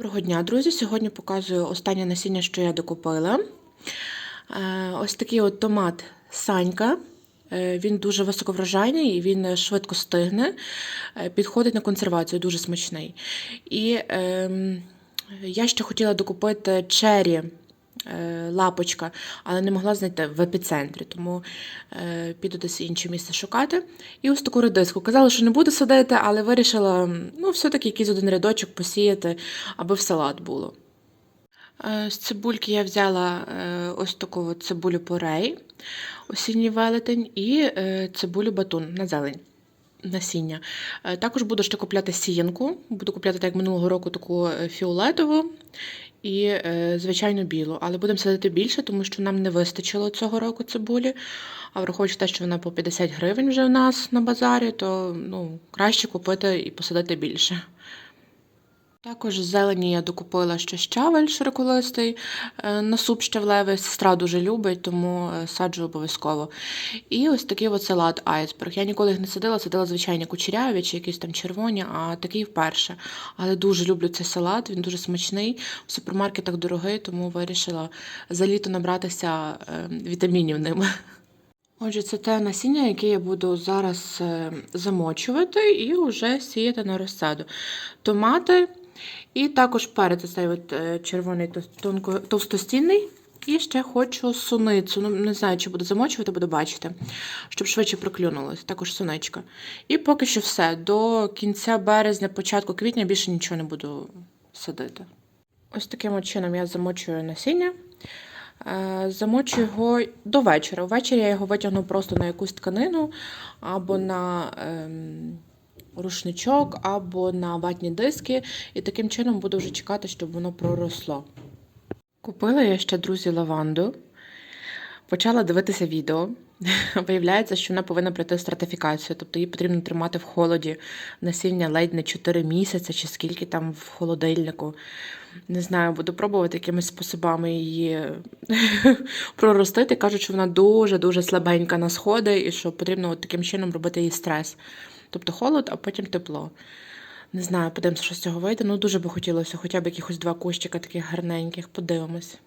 Доброго дня, друзі! Сьогодні показую останнє насіння, що я докупила. Е, Ось такий от томат Санька. Е, Він дуже високоврожайний і він швидко стигне. Е, Підходить на консервацію, дуже смачний. І ем, я ще хотіла докупити чері е, лапочка, але не могла знайти в епіцентрі, тому е, піду десь інше місце шукати. І ось таку редиску. Казала, що не буду садити, але вирішила ну, все-таки якийсь один рядочок посіяти, аби в салат було. Е, З цибульки я взяла е, ось таку цибулю порей, осінній велетень, і е, цибулю батун на зелень. Насіння. Е, Також буду ще купляти сіянку. Буду купляти, так як минулого року, таку е, фіолетову і е, звичайно білу. Але будемо садити більше, тому що нам не вистачило цього року цибулі. А враховуючи те, що вона по 50 гривень вже в нас на базарі, то ну, краще купити і посадити більше. Також зелені я докупила ще щавель широколистий е, на суп щавлевий. Сестра дуже любить, тому е, саджу обов'язково. І ось такий от салат айсберг. Я ніколи їх не садила, садила звичайні кучеряві чи якісь там червоні, а такий вперше. Але дуже люблю цей салат, він дуже смачний. В супермаркетах дорогий, тому вирішила за літо набратися е, вітамінів ним. Отже, це те насіння, яке я буду зараз замочувати і вже сіяти на розсаду. Томати і також перець цей от е, червоний тонко, товстостінний. І ще хочу суницю. Ну, не знаю, чи буду замочувати, буду бачити, щоб швидше проклюнулось. Також суничка. І поки що все. До кінця березня, початку квітня більше нічого не буду садити. Ось таким чином я замочую насіння. Е, Замочу його до вечора. Ввечері я його витягну просто на якусь тканину або на ем, рушничок, або на ватні диски, і таким чином буду вже чекати, щоб воно проросло. Купила я ще, друзі, лаванду. Почала дивитися відео. Виявляється, що вона повинна пройти стратифікацію, тобто її потрібно тримати в холоді насіння ледь не 4 місяці, чи скільки там в холодильнику. Не знаю, буду пробувати якимись способами її проростити. Кажуть, що вона дуже-дуже слабенька на сходи, і що потрібно от таким чином робити їй стрес. Тобто холод, а потім тепло. Не знаю, подивимося, що з цього вийде. Ну, дуже би хотілося хоча б якихось два кущика таких гарненьких, подивимось.